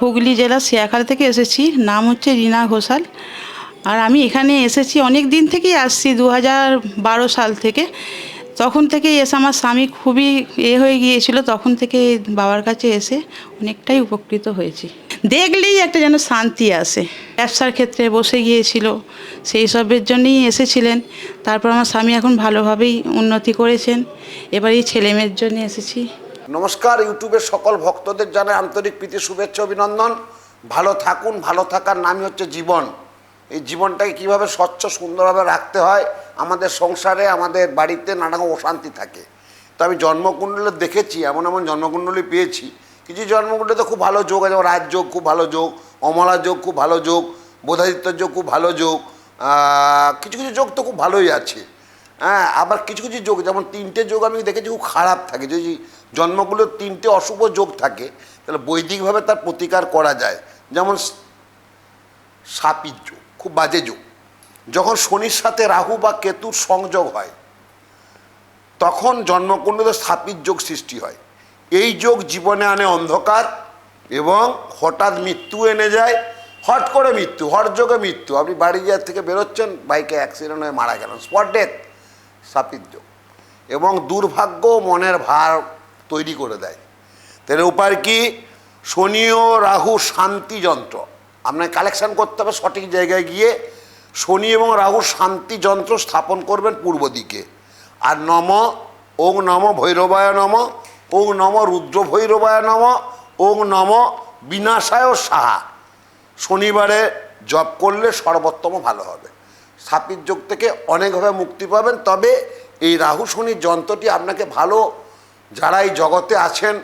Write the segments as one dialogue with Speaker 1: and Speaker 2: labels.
Speaker 1: হুগলি জেলার শিয়াখালী থেকে এসেছি। নাম হচ্ছে রিনা ঘোষাল। আর আমি এখানে এসেছি অনেক দিন থেকেই আসছি দু হাজার বারো সাল থেকে। তখন থেকে এসে আমার স্বামী খুবই এ হয়ে গিয়েছিল, তখন থেকে বাবার কাছে এসে অনেকটাই উপকৃত হয়েছি। দেখলেই একটা যেন শান্তি আসে। ব্যবসার ক্ষেত্রে বসে গিয়েছিল, সেই সবের জন্যই এসেছিলেন। তারপর আমার স্বামী এখন ভালোভাবেই উন্নতি করেছেন। এবার এই ছেলেমেয়ের জন্য এসেছি।
Speaker 2: নমস্কার, ইউটিউবের সকল ভক্তদের জানাই আন্তরিক প্রীতি, শুভেচ্ছা, অভিনন্দন। ভালো থাকুন, ভালো থাকার নামই হচ্ছে জীবন। এই জীবনটাকে কীভাবে স্বচ্ছ, সুন্দরভাবে রাখতে হয়, আমাদের সংসারে, আমাদের বাড়িতে নানা অশান্তি থাকে। তো আমি জন্মকুণ্ডলে দেখেছি, এমন এমন জন্মকুণ্ডলী পেয়েছি। কিছু জন্মকুণ্ডলীতে খুব ভালো যোগ আছে, যেমন রাজযোগ খুব ভালো যোগ, অমলা যোগ খুব ভালো যোগ, বোধাদিত্য যোগ খুব ভালো যোগ কিছু কিছু যোগ তো খুব ভালোই আছে। হ্যাঁ আবার কিছু কিছু যোগ, যেমন তিনটে যোগ আমি দেখেছি খুব খারাপ থাকে। যদি জন্মগুলোর তিনটে অশুভ যোগ থাকে, তাহলে বৈদিকভাবে তার প্রতিকার করা যায়। যেমন সাপির যোগ, খুব বাজে যোগ। যখন শনির সাথে রাহু বা কেতুর সংযোগ হয়, তখন জন্মকুণ্ডলে সাপির যোগ সৃষ্টি হয়। এই যোগ জীবনে আনে অন্ধকার এবং হঠাৎ মৃত্যু এনে যায়। হট করে মৃত্যু, হট যোগে মৃত্যু। আপনি বাড়ি যাওয়ার থেকে বেরোচ্ছেন, বাইকে অ্যাক্সিডেন্ট হয়ে মারা গেলেন। স্পট ডেথ সাপির এবং দুর্ভাগ্য মনের ভার তৈরি করে দেয়। তাহলে উপায় কি? শনি ও রাহু শান্তি যন্ত্র। আপনাকে কালেকশন করতে হবে সঠিক জায়গায় গিয়ে। শনি এবং রাহু শান্তি যন্ত্র স্থাপন করবেন পূর্ব দিকে। আর নম, ওং নম ভৈরবায় নম, ওং নম রুদ্র ভৈরবায় নম, ওং নম বিনাশায় সাহা। শনিবারে জপ করলে সর্বোত্তম ভালো হবে। সাপির যোগ থেকে অনেকভাবে মুক্তি পাবেন। তবে এই রাহু শনির যন্ত্রটি আপনাকে ভালো যারা এই জগতে আছেন,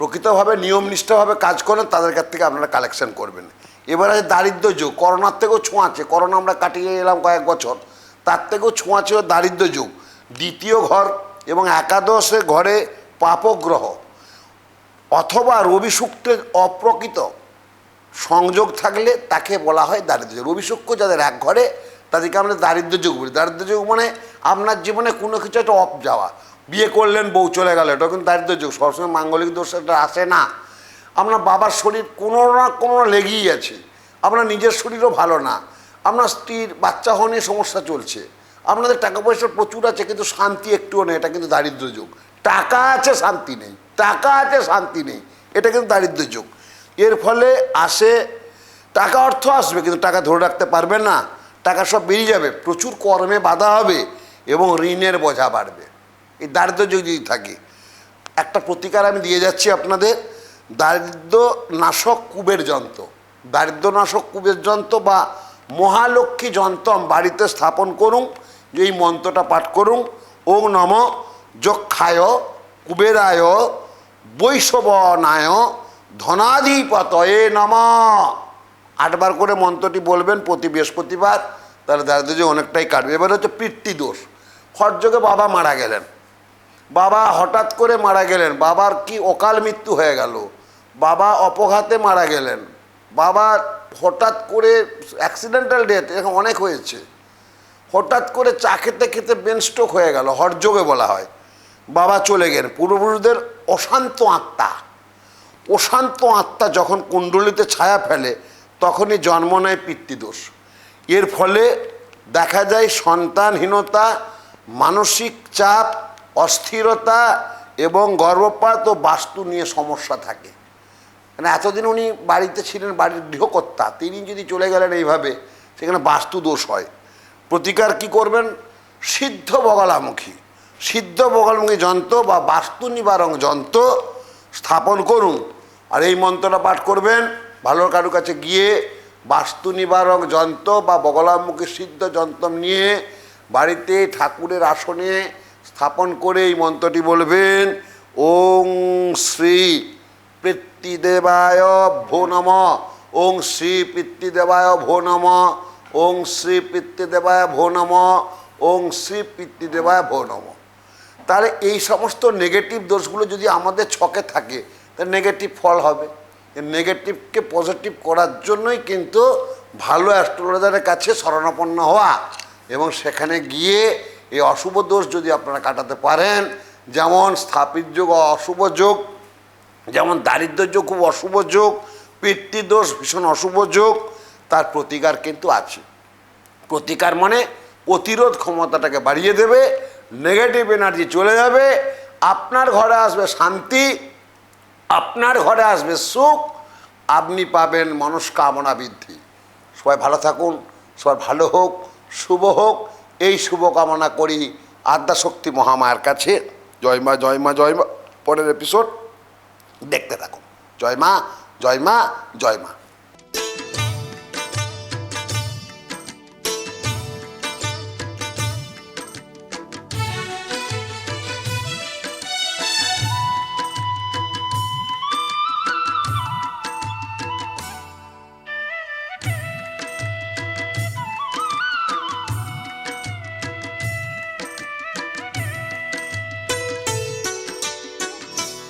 Speaker 2: প্রকৃতভাবে নিয়মনিষ্ঠভাবে কাজ করেন, তাদের কাছ থেকে আপনারা কালেকশন করবেন। এবার আছে দারিদ্র যুগ, করোনার থেকেও ছোঁয়াচে করোনা আমরা কাটিয়ে এলাম কয়েক বছর, তার থেকেও ছোঁয়াচে দারিদ্র যুগ। দ্বিতীয় ঘর এবং একাদশে ঘরে পাপগ্রহ। অথবা রবি শুক্রের অপ্রকৃত সংযোগ থাকলে তাকে বলা হয় দারিদ্র্য যুগ। রবি শুক্র যাদের এক ঘরে তাদেরকে আমরা দারিদ্র্য যুগ বলি। দারিদ্র্য যুগ মানে আপনার জীবনে কোনো কিছু একটা অফ যাওয়া। বিয়ে করলেন, বউ চলে গেল এটা কিন্তু দারিদ্র্য যুগ। সবসময় মাঙ্গলিক দোষ এটা আসে না। আপনার বাবার শরীর কোনো না কোনো লেগেই আছে। আপনার নিজের শরীরও ভালো না। আপনার স্ত্রীর বাচ্চা হওয়া নিয়ে সমস্যা চলছে। আপনাদের টাকা পয়সা প্রচুর আছে, কিন্তু শান্তি একটুও নেই। এটা কিন্তু দারিদ্র্য যুগ। টাকা আছে, শান্তি নেই। টাকা আছে, শান্তি নেই। এটা কিন্তু দারিদ্র্য যুগ। এর ফলে আসে, টাকা অর্থ আসবে, কিন্তু টাকা ধরে রাখতে পারবে না। টাকা সব বেরিয়ে যাবে। প্রচুর কর্মে বাধা হবে এবং ঋণের বোঝা বাড়বে। এই দারিদ্র্য যুগ যদি থাকে, একটা প্রতিকার আমি দিয়ে যাচ্ছি আপনাদের দারিদ্র নাশক কুবের যন্ত্র। দারিদ্র নাশক কুবের যন্ত্র বা মহালক্ষ্মী যন্ত্রম বাড়িতে স্থাপন করুন যে এই মন্ত্রটা পাঠ করুন। ওং নম যক্ষায় কুবেরায় বৈশবনায় ধনাধিপতয়ে নম। আটবার করে মন্ত্রটি বলবেন প্রতি বৃহস্পতিবার, তাহলে দারিদ্র যে অনেকটাই কাটবে। এবার হচ্ছে পিতৃ দোষ। হটযোগে বাবা মারা গেলেন। বাবা হঠাৎ করে মারা গেলেন। বাবার কি অকাল মৃত্যু হয়ে গেল? বাবা অপঘাতে মারা গেলেন। বাবা হঠাৎ করে অ্যাক্সিডেন্টাল ডেথ এরকম অনেক হয়েছে। হঠাৎ করে চা খেতে খেতে ব্রেন স্ট্রোক হয়ে গেল হটযোগে বলা হয়। বাবা চলে গেলেন। পূর্বপুরুষদের অশান্ত আত্মা। অশান্ত আত্মা যখন কুণ্ডলিতে ছায়া ফেলে তখনই জন্ম নেয় পিতৃদোষ। এর ফলে দেখা যায় সন্তানহীনতা, মানসিক চাপ, অস্থিরতা এবং গর্ভপাত ও বাস্তু নিয়ে সমস্যা থাকে। মানে এতদিন উনি বাড়িতে ছিলেন, বাড়ির গৃহকর্তা তিনি যদি চলে গেলেন এইভাবে, সেখানে বাস্তু দোষ হয়। প্রতিকার কি করবেন? সিদ্ধ বগলামুখী। সিদ্ধ বগলামুখী যন্ত্র বা বাস্তু নিবারণ যন্ত্র স্থাপন করুন। আর এই মন্ত্রটা পাঠ করবেন ভালো কারও কাছে গিয়ে বাস্তু নিবারক যন্ত্র বা বগলামুখী সিদ্ধ যন্ত্র নিয়ে বাড়িতে ঠাকুরের আসনে স্থাপন করে এই মন্ত্রটি বলবেন, ওং শ্রী পিতৃদেবায় ভো নম, ওং শ্রী পিতৃদেবায় ভো নম, ওং শ্রী পিতৃদেবায় ভো নম, ওং শ্রী পিতৃদেবায় ভো নম। তাহলে এই সমস্ত নেগেটিভ দোষগুলো যদি আমাদের ছকে থাকে, তাহলে নেগেটিভ ফল হবে। নেগেটিভকে পজিটিভ করার জন্যই কিন্তু ভালো অ্যাস্ট্রোলজারের কাছে শরণাপন্ন হওয়া এবং সেখানে গিয়ে এই অশুভ দোষ যদি আপনারা কাটাতে পারেন, যেমন স্থাপিত যোগ অশুভ যোগ, যেমন দারিদ্র যোগ খুব অশুভ যোগ পিতৃদোষ ভীষণ অশুভ যোগ, তার প্রতিকার কিন্তু আছে। প্রতিকার মানে প্রতিরোধ ক্ষমতাটাকে বাড়িয়ে দেবে নেগেটিভ এনার্জি চলে যাবে, আপনার ঘরে আসবে শান্তি আপনার ঘরে আসবে সুখ, আপনি পাবেন মনস্কামনা বৃদ্ধি। সবাই ভালো থাকুন, সবাই ভালো হোক, শুভ হোক, এই শুভ কামনা করি আদ্যাশক্তি মহামায়ের কাছে। জয় মা জয় মা জয় মা, পরের এপিসোড দেখতে থাকুন। জয় মা জয় মা জয় মা।